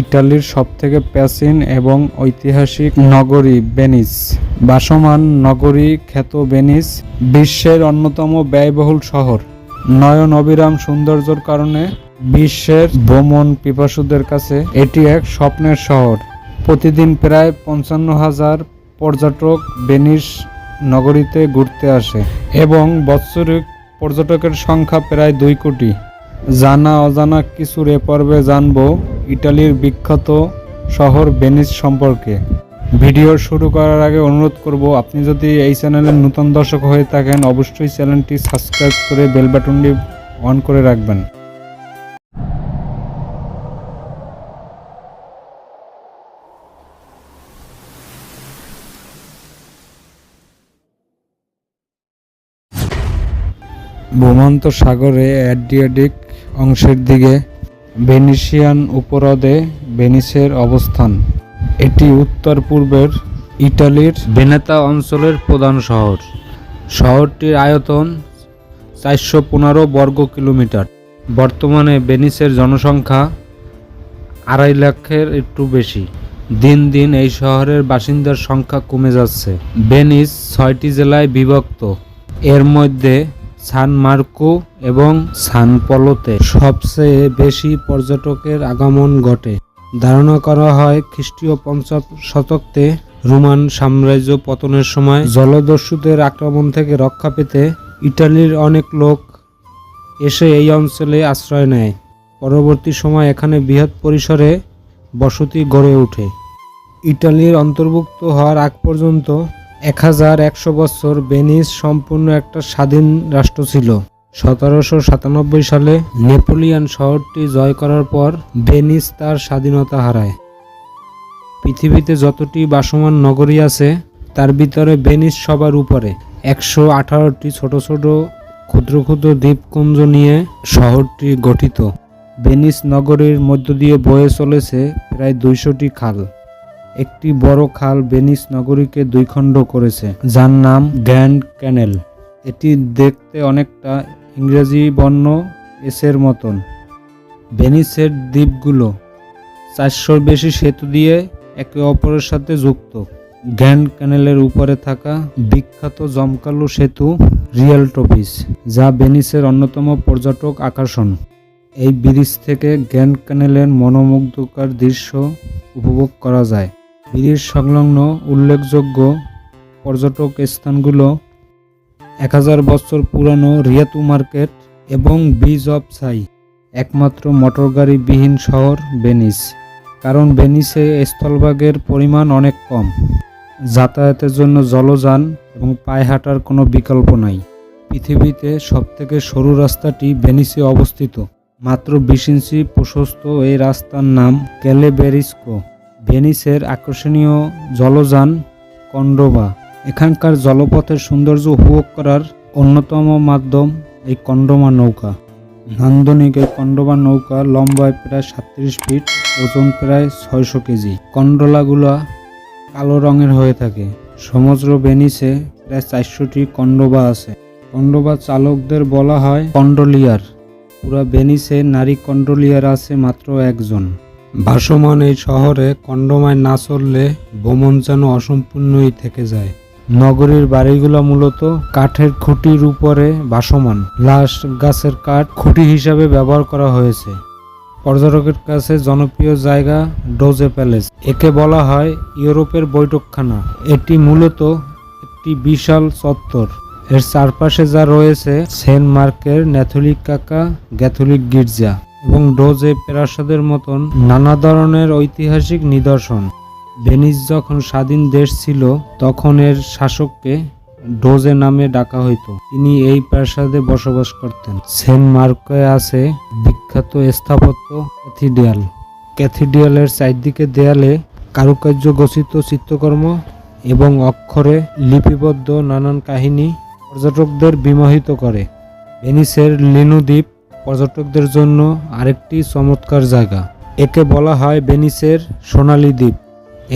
ইটালির সবথেকে প্রাচীন এবং ঐতিহাসিক নগরী ভেনিস। বাসমান নগরী খ্যাত ভেনিস বিশ্বের অন্যতম ব্যয়বহুল শহর। নয়ন অবিরাম সৌন্দর্যর কারণে বিশ্বের ভ্রমণ পিপাসুদের কাছে এটি এক স্বপ্নের শহর। প্রতিদিন প্রায় পঞ্চান্ন হাজার পর্যটক ভেনিস নগরীতে ঘুরতে আসে এবং বৎসরিক পর্যটকের সংখ্যা প্রায় দুই কোটি। জানা অজানা কিছুর এ পর্বে জানব ইটালির বিখ্যাত শহর ভেনিস সম্পর্কে। ভিডিও শুরু করার আগে অনুরোধ করব, আপনি যদি এই চ্যানেলের নতুন দর্শক হয়ে থাকেন, অবশ্যই চ্যানেলটি সাবস্ক্রাইব করে বেল বাটনটি অন করে রাখবেন। ভূমন্ত সাগরে অ্যাড্রিয়াটিক অংশের দিকে ভেনিসিয়ান উপহ্রদে ভেনিসের অবস্থান। এটি উত্তর পূর্বের ইটালির ভেনেতা অঞ্চলের প্রধান শহর। শহরটির আয়তন চারশো পনেরো বর্গ কিলোমিটার। বর্তমানে ভেনিসের জনসংখ্যা আড়াই লাখের একটু বেশি। দিন দিন এই শহরের বাসিন্দার সংখ্যা কমে যাচ্ছে। ভেনিস ছয়টি জেলায় বিভক্ত। এর মধ্যে সান মার্কো এবং সান পলোতে সবচেয়ে বেশি পর্যটকের আগমন ঘটে। ধারণা করা হয় খ্রিস্টীয় পঞ্চম শতকে রোমান সাম্রাজ্য পতনের সময় জলদস্যুদের আক্রমণ থেকে রক্ষা পেতে ইটালির অনেক লোক এসে এই অঞ্চলে আশ্রয় নেয়। পরবর্তী সময় এখানে বৃহৎ পরিসরে বসতি গড়ে ওঠে। ইটালির অন্তর্ভুক্ত হওয়ার আগ পর্যন্ত এক হাজার একশো বছর ভেনিস সম্পূর্ণ একটা স্বাধীন রাষ্ট্র ছিল। সতেরোশো সাতানব্বই সালে নেপোলিয়ান শহরটি জয় করার পর ভেনিস তার স্বাধীনতা হারায়। পৃথিবীতে যতটি বাসমান নগরী আছে, তার ভিতরে ভেনিস সবার উপরে। একশো আঠারোটি ছোট ছোট ক্ষুদ্র ক্ষুদ্র দ্বীপপুঞ্জ নিয়ে শহরটি গঠিত। ভেনিস নগরীর মধ্য দিয়ে বয়ে চলেছে প্রায় দুইশোটি খাল। একটি বড় খাল ভেনিস নগরীকে দুই খণ্ড করেছে, যার নাম গ্র্যান্ড ক্যানেল। এটি দেখতে অনেকটা ইংরেজি বর্ণ এসের মতন। ভেনিসের দ্বীপগুলো চারশোর বেশি সেতু দিয়ে একে অপরের সাথে যুক্ত। গ্র্যান্ড ক্যানেলের উপরে থাকা বিখ্যাত জমকালো সেতু রিয়েল টপিস যা ভেনিসের অন্যতম পর্যটক আকর্ষণ। এই ব্রিজ থেকে গ্র্যান্ড ক্যানেলের মনোমুগ্ধকর দৃশ্য উপভোগ করা যায়। ব্রিজ সংলগ্ন উল্লেখযোগ্য পর্যটক স্থানগুলো এক হাজার বছর পুরানো রিয়াতু মার্কেট এবং বিচ অফ সাই, একমাত্র মোটরগাড়ি বিহীন শহর ভেনিস, কারণ ভেনিসে স্থলভাগের পরিমাণ অনেক কম। যাতায়াতের জন্য জলযান এবং পায়ে হাঁটার কোনো বিকল্প নাই। পৃথিবীতে সবথেকে সরু রাস্তাটি ভেনিসে অবস্থিত। মাত্র বিশ ইঞ্চি প্রশস্ত এই রাস্তার নাম ক্যালেবেরিস্কো ভেনিসের আকর্ষণীয় জলযান কন্ডোবা। এখানকার জলপথের সৌন্দর্য উপভোগ করার অন্যতম মাধ্যম এই কন্ডোমা নৌকা। নান্দনিক এই কন্ডোবা নৌকা লম্বায় প্রায় সাতত্রিশ ফিট, ওজন প্রায় ছয়শো কেজি। কন্ডোলাগুলা কালো রঙের হয়ে থাকে। সমুদ্র বেনিসে প্রায় চারশোটি কন্ডোবা আছে। কন্ডোবা চালকদের বলা হয় কন্ডোলিয়ার। পুরা বেনিসে নারী কন্ডোলিয়ার আছে মাত্র একজন। ভাসমান এই শহরে কন্ডোমায় না চললে ভ্রমণ যেন অসম্পূর্ণই থেকে যায়। নগরীর বাড়িগুলো মূলত কাঠের খুঁটির উপরে ভাসমান। লাশ গাছের কাঠ খুঁটি হিসাবে ব্যবহার করা হয়েছে। পর্যটকের কাছে জনপ্রিয় জায়গা ডোজে প্যালেস। একে বলা হয় ইউরোপের বৈঠকখানা। এটি মূলত একটি বিশাল চত্বর। এর চারপাশে যা রয়েছে সেন্ট মার্কের, ন্যাথলিক কাকা গ্যাথলিক গির্জা। এবং ডোজে প্রাসাদের মতন নানা ধরনের ঐতিহাসিক নিদর্শন। ভেনিস যখন স্বাধীন দেশ ছিল, তখন এর শাসককে ডোজে নামে ডাকা হইত। তিনি এই প্রাসাদে বসবাস করতেন। সেন্ট মার্কে আছে বিখ্যাত স্থাপত্য ক্যাথিডিয়াল ক্যাথিডিয়ালের চারদিকে দেয়ালে কারুকার্য গঠিত চিত্রকর্ম এবং অক্ষরে লিপিবদ্ধ নানান কাহিনী পর্যটকদের বিমোহিত করে। ভেনিসের লিনু দ্বীপ পর্যটকদের জন্য আরেকটি চমৎকার জায়গা। একে বলা হয় ভেনিসের সোনালী দ্বীপ।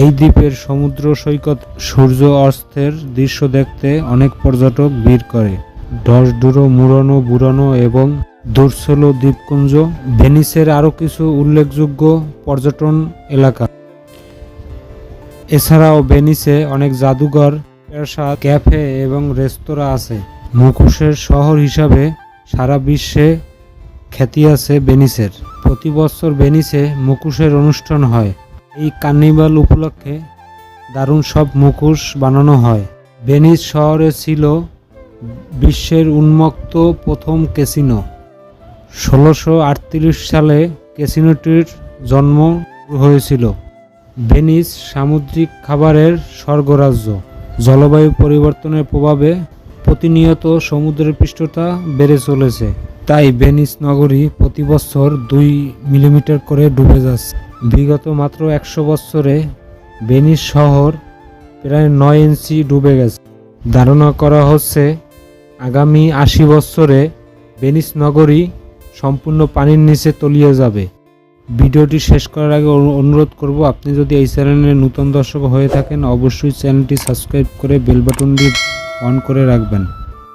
এই দ্বীপের সমুদ্র সৈকত সূর্য অস্তের দৃশ্য দেখতে অনেক পর্যটক ভিড় করে। ডসডুরো মুড়ানো বুড়ানো এবং দুর্সেলো দ্বীপপুঞ্জ ভেনিসের আরও কিছু উল্লেখযোগ্য পর্যটন এলাকা। এছাড়াও ভেনিসে অনেক জাদুঘর প্রাসাদ, ক্যাফে এবং রেস্তোরাঁ আছে। মুখোশের শহর হিসাবে সারা বিশ্বে খ্যাতি আছে ভেনিসের প্রতি বছর ভেনিসে মুখোশের অনুষ্ঠান হয়। এই কার্নিভাল উপলক্ষে দারুণ সব মুখোশ বানানো হয়। ভেনিস শহরে ছিল বিশ্বের উন্মুক্ত প্রথম ক্যাসিনো। ষোলোশো সালে ক্যাসিনোটির জন্ম হয়েছিল। ভেনিস সামুদ্রিক খাবারের স্বর্গরাজ্য। জলবায়ু পরিবর্তনের প্রভাবে প্রতিনিয়ত সমুদ্রের পৃষ্ঠতা বেড়ে চলেছে। তাই ভেনিস নগরী প্রতি বছর দুই মিলিমিটার করে ডুবে যাচ্ছে। বিগত মাত্র একশো বছরে ভেনিস শহর প্রায় নয় ইঞ্চি ডুবে গেছে। ধারণা করা হচ্ছে, আগামী আশি বছরে ভেনিস নগরী সম্পূর্ণ পানির নিচে তলিয়ে যাবে। ভিডিওটি শেষ করার আগে অনুরোধ করব, আপনি যদি এই চ্যানেলের নতুন দর্শক হয়ে থাকেন, অবশ্যই চ্যানেলটি সাবস্ক্রাইব করে বেল বাটনটি অন করে রাখবেন।